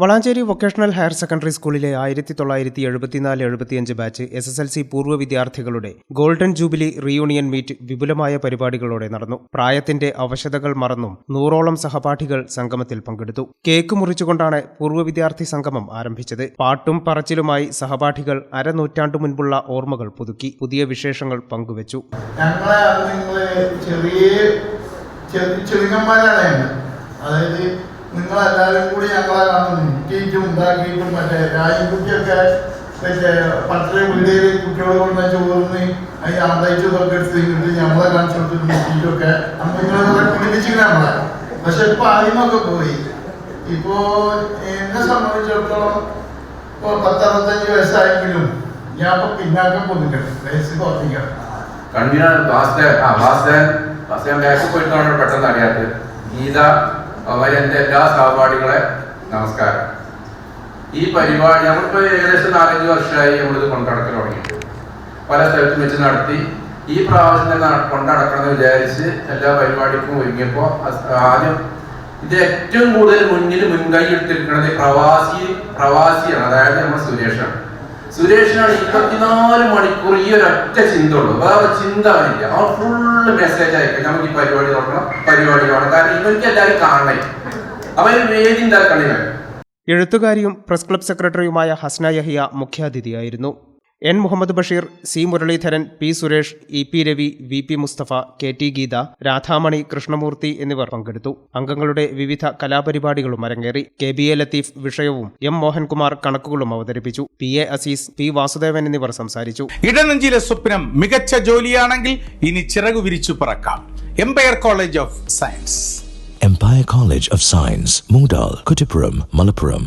Valanchery vocational higher secondary സ്കൂളിലെ ആയിരത്തി തൊള്ളായിരത്തി എഴുപത്തിനാല് എഴുപത്തിയഞ്ച് batch S S L C പൂർവ വിദ്യാർത്ഥികളുടെ ഗോൾഡൻ ജൂബിലി റീയൂണിയൻ മീറ്റ് വിപുലമായ പരിപാടികളോടെ നടന്നു. പ്രായത്തിന്റെ അവശതകൾ മറന്നും നൂറോളം സഹപാഠികൾ സംഗമത്തിൽ പങ്കെടുത്തു. കേക്ക് മുറിച്ചുകൊണ്ടാണ് പൂർവ വിദ്യാർത്ഥി സംഗമം ആരംഭിച്ചത്. പാട്ടും പറച്ചിലുമായി സഹപാഠികൾ അരനൂറ്റാണ്ടു മുൻപുള്ള ഓർമ്മകൾ പുതുക്കി. പുതിയ വിശേഷങ്ങൾ പങ്കുവച്ചു. ചെറിയ അതായത് നിങ്ങളെല്ലാവരും കൂടി ഞങ്ങളെ കാണുന്നു. മുക്കിയിട്ടും ഉണ്ടാക്കിയിട്ടും മറ്റേ രാജിക്കുട്ടിയൊക്കെ മറ്റേ പട്ടണ വീടുകളിൽ കുട്ടികളെ കൊണ്ട് ചോർന്ന് അതിന് അന്തയിച്ചതൊക്കെ എടുത്ത് കഴിഞ്ഞിട്ട് ഞങ്ങളെ കാണിച്ചു കൊടുത്തിട്ട് മുക്കിയിട്ടൊക്കെ അന്ന് നിങ്ങളെ പിടിപ്പിച്ചിങ്ങനെ നമ്മളെ. പക്ഷെ ഇപ്പൊ ആദ്യമൊക്കെ പോയി. ഇപ്പോ എന്നെ സംബന്ധിച്ചിടത്തോളം ഇപ്പൊ പത്തറുപത്തഞ്ച് വയസ്സായെങ്കിലും ഞാൻ ഇപ്പൊ പിന്നാക്കം പോന്നിട്ടുണ്ട് വയസ്സ് കുറഞ്ഞിക്കണം കൺവീനർ ആ വാസ്തവൻ വാസ്തവൻ ബാക്ക് പോയിട്ടാണ് പെട്ടെന്ന് അറിയാത്തത്. ഗീത എന്റെ എല്ലാ സഹപാഠികളെ നമസ്കാരം. ഈ പരിപാടി നമ്മളിപ്പോൾ ഏകദേശം നാലഞ്ച് വർഷമായി നമ്മളിത് കൊണ്ടടക്കൽ തുടങ്ങിയിട്ട്. പല സ്ഥലത്തും വെച്ച് നടത്തി. ഈ പ്രാവശ്യം തന്നെ കൊണ്ടടക്കണം എന്ന് വിചാരിച്ച് എല്ലാ പരിപാടിക്കും ഒരുങ്ങിയപ്പോൾ ആദ്യം ഇത് ഏറ്റവും കൂടുതൽ മുന്നിൽ മുൻകൈ എടുത്തിരിക്കുന്നത് പ്രവാസി പ്രവാസിയാണ്. അതായത് നമ്മുടെ സുരേഷാണ്. സുരേഷിനാണ് ഇരുപത്തിനാല് മണിക്കൂർ ഈ ഒരൊറ്റ ചിന്ത ഉള്ളൂ. വേറെ ചിന്ത അവനില്ല അവൻ ഫുള്ള് മെസ്സേജ് അയക്കും നമുക്ക് ഈ പരിപാടി നോക്കണം പരിപാടി കാണണം കാരണം ഇവർക്ക് എല്ലാവരും കാണണേ. അവന് വേദി ഇവൻ. എഴുത്തുകാരിയും പ്രസ് ക്ലബ് സെക്രട്ടറിയുമായ Hasna Yahiya മുഖ്യാതിഥിയായിരുന്നു. N Muhammad Basheer C Muraleedharan P Suresh E P Ravi V P Mustafa K T Geetha Radhamani Krishnamurthy എന്നിവർ പങ്കെടുത്തു. അംഗങ്ങളുടെ വിവിധ കലാപരിപാടികളും അരങ്ങേറി. കെ ബി എ ലത്തീഫ് വിഷയവും എം മോഹൻകുമാർ കണക്കുകളും അവതരിപ്പിച്ചു. P A Aziz P Vasudevan എന്നിവർ സംസാരിച്ചു. ഇടനെഞ്ചിലെ സ്വപ്നം മികച്ച ജോലിയാണെങ്കിൽ ഇനി ചിറകു വിരിച്ചു പറക്കാം. Empire College of Science Empire College of Science Moondal, Kuttipuram, Malappuram.